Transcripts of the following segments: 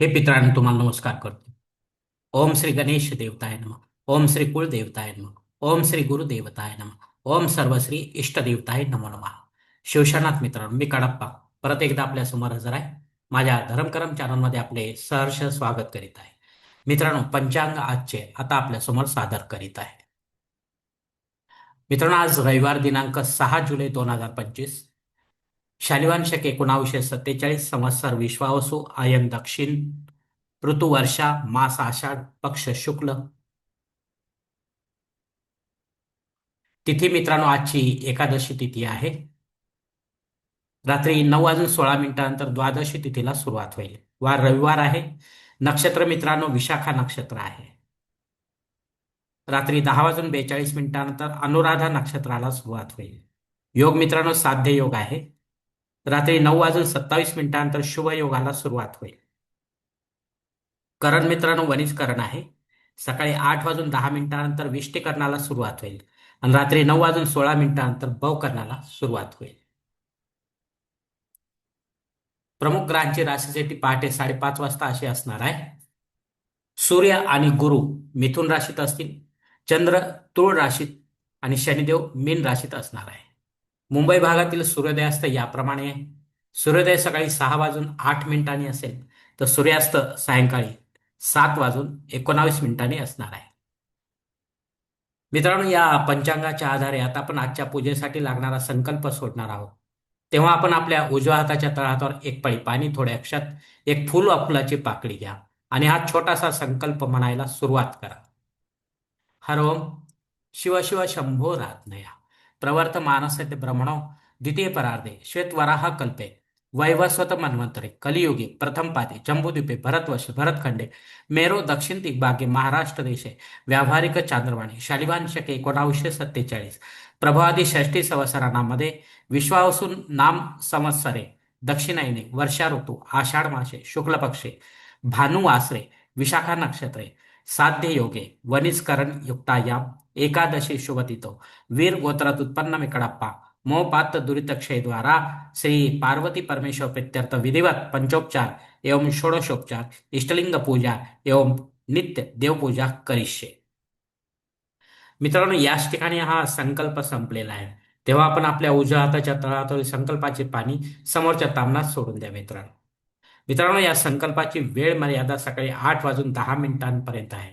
हे पितरांनो तुम्हाला नमस्कार करतो. ओम श्री गणेश देवताय नम. ओम श्री कुळदेवताय नम. ओम श्री गुरुदेवताय नम. ओम सर्वश्री इष्ट देवताय नमो नमः. शिवशनाथ मित्रांनो मी कडप्पा. परत एकदा आपल्यासमोर हजर आहे. माझ्या धर्मकरम चॅनलमध्ये आपले सहर्ष स्वागत करीत आहे. मित्रांनो पंचांग आजचे आता आपल्यासमोर सादर करीत आहे. मित्रांनो आज रविवार दिनांक सहा जुलै दोन हजार पंचवीस. शालिवान शक एकोणावीसशे सत्तेचाळीस संवत्सर विश्वावसू आयन दक्षिण ऋतू वर्षा मास आषाढ पक्ष शुक्ल. तिथी मित्रांनो आजची एकादशी तिथी आहे. रात्री नऊ वाजून सोळा मिनिटानंतर द्वादशी तिथीला सुरुवात होईल. वार रविवार आहे. नक्षत्र मित्रांनो विशाखा नक्षत्र आहे. रात्री दहा वाजून बेचाळीस मिनिटानंतर अनुराधा नक्षत्राला सुरुवात होईल. योग मित्रांनो साध्य योग आहे. रात्री नऊ वाजून सत्तावीस मिनिटानंतर शुभयोगाला सुरुवात होईल. करण मित्रांनो वनिज करण आहे. सकाळी आठ वाजून दहा मिनिटानंतर विष्टीकरणाला सुरुवात होईल आणि रात्री नऊ वाजून सोळा मिनिटानंतर बवकरणाला सुरुवात होईल. प्रमुख ग्रहांची राशीसाठी पहाटे साडेपाच वाजता अशी असणार आहे. सूर्य आणि गुरु मिथुन राशीत असतील चंद्र तुळ राशीत आणि शनिदेव मीन राशीत असणार आहे. मुंबई भागातील सूर्योदयास्त याप्रमाणे आहे सूर्योदय सकाळी सहा वाजून आठ मिनिटांनी असेल तर सूर्यास्त सायंकाळी सात वाजून एकोणावीस मिनिटांनी असणार आहे. मित्रांनो या पंचांगाच्या आधारे आता आपण आजच्या पूजेसाठी लागणारा संकल्प सोडणार आहोत. तेव्हा आपण आपल्या उजव्या हाताच्या तळहातावर एक पळी पाणी थोड्या अक्षात एक फुल वा फुलाची पाकळी घ्या आणि हा छोटासा संकल्प म्हणायला सुरुवात करा. हर ओम शिव शिव शंभो रात्नया प्रवर्त मानस ब्रह्मणो द्वितीयपरार्धे श्वेतवराह कल्पे वैवस्वत मन्वंतरे कलियुगे प्रथम पादे जम्बूद्वीपे भरतवर्ष भरतखंडे मेरो दक्षिण दिग्भागे महाराष्ट्र देशे व्यावहारिक चांद्रवाणी शालिवान शके एकोणावीसशे सत्तेचाळीस प्रभादी षष्टी संवत्सरांमध्ये विश्वावसून नाम संवत्सरे दक्षिणायने वर्षा ऋतू आषाढ मासे शुक्ल पक्षे आसरे विशाखा नक्षत्रे साध्य योगे वनिजकरण युक्तायाम एकादशी శుభతితో वीर गोत्रात ఉత్పన్నం ఇక్కడప్ప मोपात దురితక్షయ ద్వారా द्वारा श्री पार्वती परमेश्वर విధివత్ विधिवत पंचोपचार एवं षोडशोपचार इष्टलिंग पूजा एवं नित्य देवपूजा करिष्ये मित्रांनो याच ठिकाणी हा संकल्प संपलेला आहे तेव्हा आपण आपल्या उजव्या हाताच्या तळातील संकल्पाचे पाणी समोरच्या तामनात सोडून द्या मित्रांनो मित्रांनो या संकल्पाची वेळ मर्यादा सकाळी आठ वाजून दहा मिनिटांपर्यंत आहे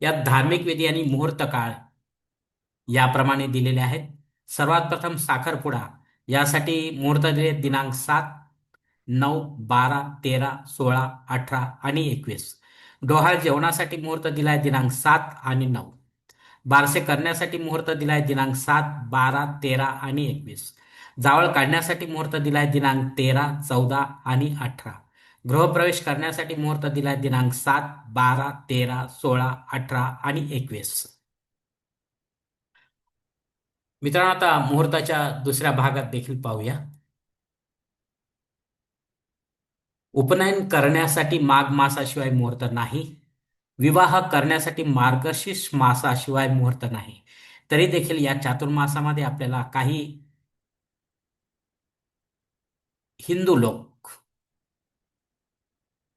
यात धार्मिक विधी आणि मुहूर्त काळ याप्रमाणे दिलेले आहेत. सर्वात प्रथम साखरपुडा. यासाठी मुहूर्त दिले दिनांक सात नऊ बारा तेरा सोळा अठरा आणि एकवीस. डोहाळ जेवणासाठी मुहूर्त दिलाय दिनांक सात आणि नऊ. बारसे करण्यासाठी मुहूर्त दिलाय दिनांक सात बारा तेरा आणि एकवीस. जावळ काढण्यासाठी मुहूर्त दिलाय दिनांक तेरा चौदा आणि अठरा. गृहप्रवेश करण्यासाठी मुहूर्त दिलाय दिनांक सात बारा तेरा सोळा अठरा आणि एकवीस. मित्रांनो आता मुहूर्ताच्या दुसऱ्या भागात देखील पाहूया. उपनयन करण्यासाठी माघ मासाशिवाय मुहूर्त नाही. विवाह करण्यासाठी मार्गशीर्ष मासाशिवाय मुहूर्त नाही. तरी देखील या चातुर्मासामध्ये आपल्याला काही हिंदू लोक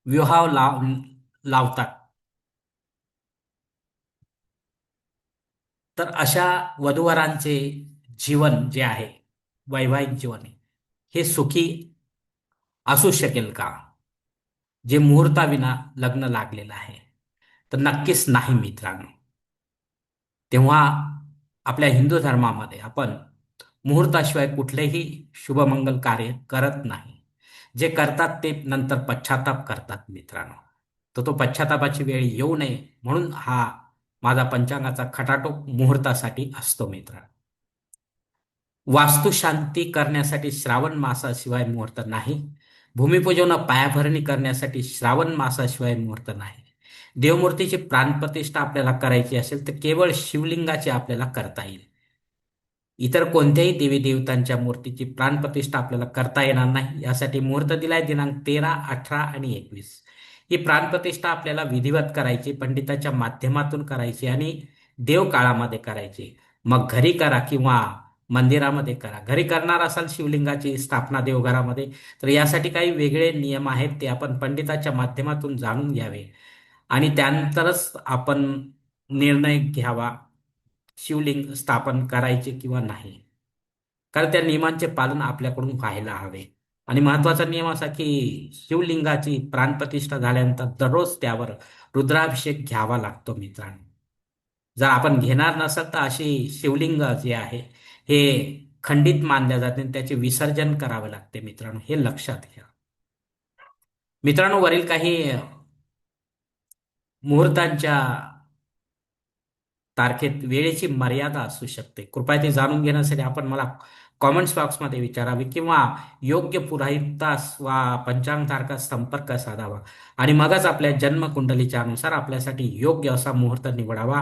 विवाह लाव लावतात तर अशा वधूवरांचे जीवन जे आहे वैवाहिक जीवन हे सुखी असू शकेल का? जे मुहूर्ताविना लग्न लागलेलं आहे. तर नक्कीच नाही मित्रांनो. तेव्हा आपल्या हिंदू धर्मामध्ये आपण मुहूर्ताशिवाय कुठलेही शुभमंगल कार्य करत नाही. जे करतात ते नंतर पश्चाताप करतात मित्रांनो. तर तो पश्चातापाची वेळ येऊ नये म्हणून हा माझा पंचांगाचा खटाटोप मुहूर्तासाठी असतो मित्र. वास्तुशांती करण्यासाठी श्रावण मासाशिवाय मुहूर्त नाही. भूमिपूजन पायाभरणी करण्यासाठी श्रावण मासाशिवाय मुहूर्त नाही. देवमूर्तीची प्राणप्रतिष्ठा आपल्याला करायची असेल तर केवळ शिवलिंगाची आपल्याला करता येईल. इतर कोणत्याही देवी देवतांच्या मूर्तीची प्राणप्रतिष्ठा आपल्याला करता येणार नाही. यासाठी मुहूर्त दिलाय दिनांक तेरा अठरा आणि एकवीस. ही प्राणप्रतिष्ठा आपल्याला विधिवत करायची पंडिताच्या माध्यमातून करायची आणि देव काळामध्ये करायची. मग घरी करा किंवा मंदिरामध्ये करा. घरी करणार असाल शिवलिंगाची स्थापना देवघरामध्ये तर यासाठी काही वेगळे नियम आहेत ते आपण पंडिताच्या माध्यमातून जाणून घ्यावे. आणि त्यानंतरच आपण निर्णय घ्यावा. शिवलिंग स्थापन करायचे किंवा नाही? कारण त्या नियमांचे पालन आपल्याकडून व्हायला हवे. आणि महत्त्वाचा नियम असा की शिवलिंगाची प्राणप्रतिष्ठा झाल्यानंतर दररोज त्यावर रुद्राभिषेक घ्यावा लागतो मित्रांनो. जर आपण घेणार नसाल तर अशी शिवलिंग जे आहे हे खंडित मानल्या जाते आणि त्याचे विसर्जन करावे लागते मित्रांनो हे लक्षात घ्या. मित्रांनो वरील काही मुहूर्तांच्या तारखेत वेळेची मर्यादा असू शकते. कृपया ते जाणून घेण्यासाठी आपण मला कॉमेंट्स बॉक्समध्ये विचारावे किंवा योग्य पुराहितास वा पंचांग तारखास संपर्क साधावा. आणि मगच आपल्या जन्मकुंडलीच्या अनुसार आपल्यासाठी योग्य असा मुहूर्त निवडावा.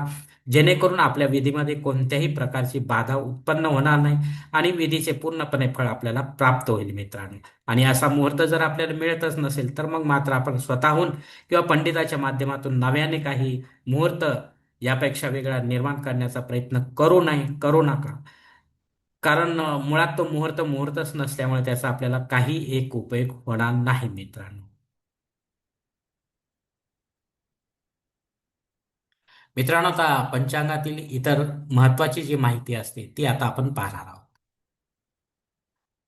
जेणेकरून आपल्या विधीमध्ये कोणत्याही प्रकारची बाधा उत्पन्न होणार नाही आणि विधीचे पूर्णपणे फळ आपल्याला प्राप्त होईल मित्रांनो. आणि असा मुहूर्त जर आपल्याला मिळतच नसेल तर मग मात्र आपण स्वतःहून किंवा पंडिताच्या माध्यमातून नव्याने काही मुहूर्त यापेक्षा वेगळा निर्माण करण्याचा प्रयत्न करू नाही करू नका. कारण मुळात तो मुहूर्त मुहूर्तच नसल्यामुळे त्याचा आपल्याला काही एक उपयोग होणार नाही मित्रांनो. मित्रांनो आता पंचांगातील इतर महत्वाची जी माहिती असते ती आता आपण पाहणार आहोत.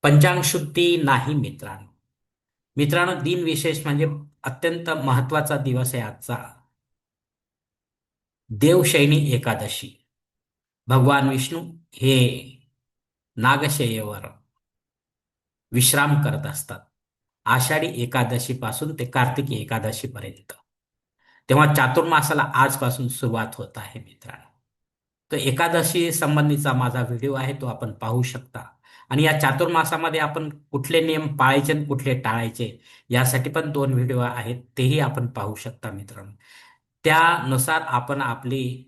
पंचांग शुद्धी नाही मित्रांनो. मित्रांनो दिन विशेष म्हणजे अत्यंत महत्त्वाचा दिवस आहे आजचा. देवशैनी एकादशी. भगवान विष्णू हे नागशयेवर विश्राम करत असतात. आषाढी एकादशीपासून ते कार्तिकी एकादशीपर्यंत. तेव्हा चातुर्मासाला आजपासून सुरुवात होत आहे मित्रांनो. तर एकादशी संबंधीचा माझा व्हिडिओ आहे तो आपण पाहू शकता. आणि या चातुर्मासामध्ये आपण कुठले नियम पाळायचे आणि कुठले टाळायचे यासाठी पण दोन व्हिडिओ आहेत तेही आपण पाहू शकता मित्रांनो. त्यानुसार आपण आपली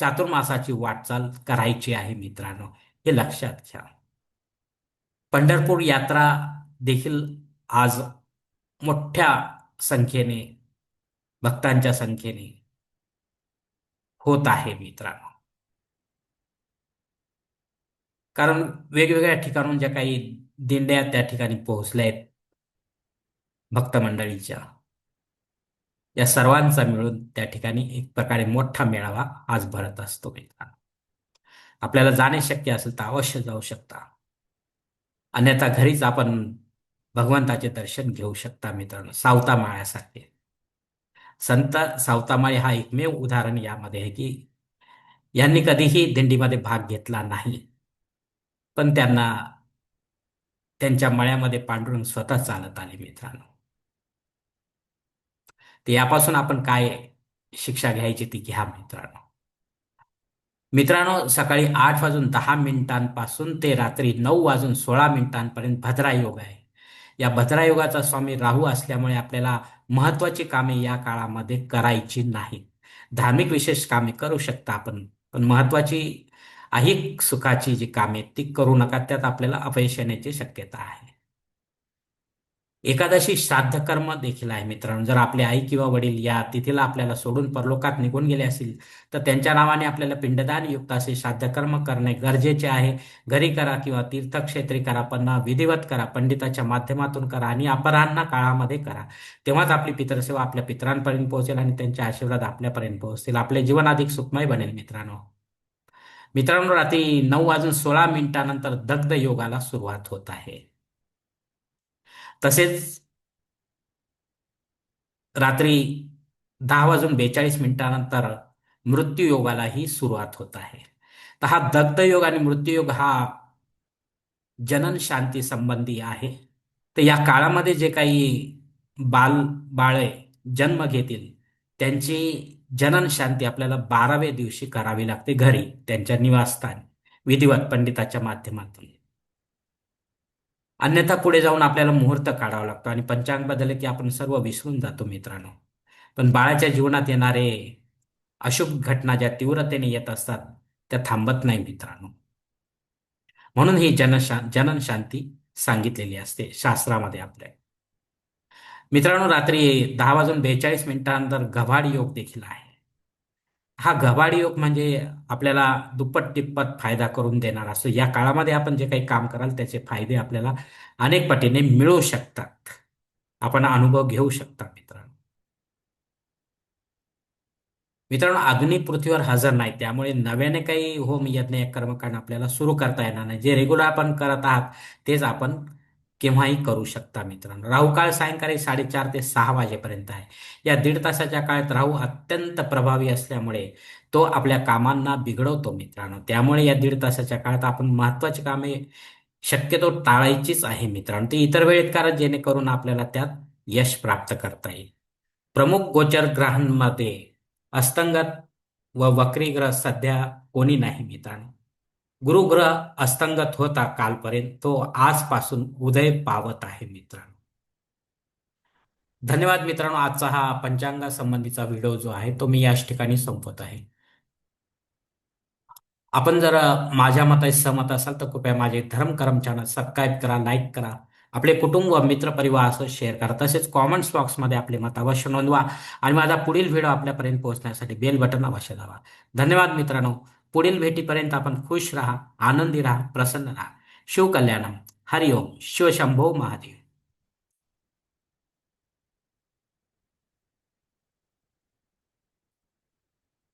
चातुर्मासाची वाटचाल करायची आहे मित्रांनो. हे लक्षात घ्या. पंढरपूर यात्रा देखील आज मोठ्या संख्येने भक्तांच्या संख्येने होत आहे मित्रांनो. कारण वेगवेगळ्या ठिकाणून ज्या काही दिंड्या त्या ठिकाणी पोहोचल्या आहेत भक्त मंडळीच्या. या सर्वांचा मिळून त्या ठिकाणी एक प्रकारे मोठा मेळावा आज भरत असतो मित्रांनो. आपल्याला जाणे शक्य असेल तर अवश्य जाऊ शकता. अन्यथा घरीच आपण भगवंताचे दर्शन घेऊ शकता मित्रांनो सावतामाळ्यासारखे. संत सावतामाळी हा एकमेव उदाहरण यामध्ये आहे की यांनी कधीही दिंडीमध्ये भाग घेतला नाही. पण त्यांना त्यांच्या मळ्यामध्ये पांडुरंग स्वतः चालत आले मित्रांनो. तर यापासून आपण काय शिक्षा घ्यायची ती घ्या मित्रांनो. मित्रांनो सकाळी आठ वाजून दहा मिनिटांपासून ते रात्री नऊ वाजून सोळा मिनिटांपर्यंत भद्रायोग आहे. या भद्रायोगाचा स्वामी राहू असल्यामुळे आपल्याला महत्वाची कामे या काळामध्ये करायची नाहीत. धार्मिक विशेष कामे करू शकता आपण पण महत्वाची अहिक सुखाची जी कामे ती करू नका त्यात आपल्याला अपयश येण्याची शक्यता आहे. एकादशी श्राद्ध कर्म देखील आहे मित्रांनो. जर आपले आई किंवा वडील या तिथीला आपल्याला सोडून परलोकात निघून गेले असतील तर त्यांच्या नावाने आपल्याला पिंडदान युक्त असे श्राद्ध कर्म करणे गरजेचे आहे. घरी करा किंवा तीर्थक्षेत्री करा पण विधिवत करा पंडिताच्या माध्यमातून करा आणि अपराह्न काळामध्ये करा. तेव्हाच आपली पितरसेवा आपल्या पितरांपर्यंत पोहोचेल आणि त्यांचे आशीर्वाद आपल्यापर्यंत पोहोचतील. आपले जीवन अधिक सुखमय बनेल मित्रांनो. मित्रांनो रात्री नऊ वाजून सोळा मिनिटानंतर दग्ध योगाला सुरुवात होत आहे. तसेच रात्री दहा वाजून बेचाळीस मिनिटानंतर मृत्यूयोगालाही सुरुवात होत आहे. तर हा दग्धयोग आणि मृत्यूयोग हा जनन शांती संबंधी आहे. तर या काळामध्ये जे काही बाल बाळे जन्म घेतील त्यांची जनन शांती आपल्याला बाराव्या दिवशी करावी लागते घरी त्यांच्या निवासस्थानी विधिवत पंडिताच्या माध्यमातून. अन्यथा पुढे जाऊन आपल्याला मुहूर्त काढावा लागतो आणि पंचांग बदलले की आपण सर्व विसरून जातो मित्रांनो. पण बाळाच्या जीवनात येणारे अशुभ घटना ज्या तीव्रतेने येत असतात त्या थांबत नाही मित्रांनो. म्हणून ही जनशा जनन शांती सांगितलेली असते शास्त्रामध्ये आपल्या. मित्रांनो रात्री दहा वाजून बेचाळीस मिनिटानंतर गव्हाड योग देखील आहे. हा गव्हाड योग म्हणजे आपल्याला दुप्पट तिप्पट फायदा करून देणार असतो. या काळामध्ये आपण जे काही काम कराल त्याचे फायदे आपल्याला अनेक पटीने मिळू शकतात. आपण अनुभव घेऊ शकता मित्रांनो. मित्रांनो आधुनिक पृथ्वीवर हजर नाही. त्यामुळे नव्याने काही होम यज्ञ कर्मकांड आपल्याला सुरू करता येणार नाही. जे रेग्युलर आपण करत आहात तेच आपण केव्हाही करू शकता मित्रांनो. राहू काळ सायंकाळी साडेचार ते सहा वाजेपर्यंत आहे. या दीड तासाच्या काळात राहू अत्यंत प्रभावी असल्यामुळे तो आपल्या कामांना बिघडवतो मित्रांनो. त्यामुळे या दीड तासाच्या काळात आपण महत्वाची कामे शक्यतो टाळायचीच आहे मित्रांनो. ते इतर वेळेत करा जेणेकरून आपल्याला त्यात यश प्राप्त करता येईल. प्रमुख गोचर ग्रहांमध्ये अस्तंगत व वक्री ग्रह सध्या कोणी नाही मित्रांनो. गुरुग्रह अस्तंगत होता कालपर्यंत तो आजपासून उदय पावत आहे मित्रांनो. धन्यवाद मित्रांनो आजचा हा पंचांगा संबंधीचा व्हिडिओ जो आहे तो मी याच ठिकाणी संपवत आहे. आपण जर माझ्या मता सहमत असाल तर कृपया माझे धर्म करम चॅनल सबस्क्राईब करा लाईक करा. आपले कुटुंब व मित्र परिवार असं शेअर करा. तसेच कॉमेंट्स बॉक्समध्ये आपले मत अवश्य नोंदवा आणि माझा पुढील व्हिडिओ आपल्यापर्यंत पोहोचण्यासाठी बेल बटन अवश्य दाबा. धन्यवाद मित्रांनो. पुढील भेटीपर्यंत आपण खुश राहा आनंदी राहा प्रसन्न राहा. शिवकल्याणम. हरिओम. शिवशंभो महादेव.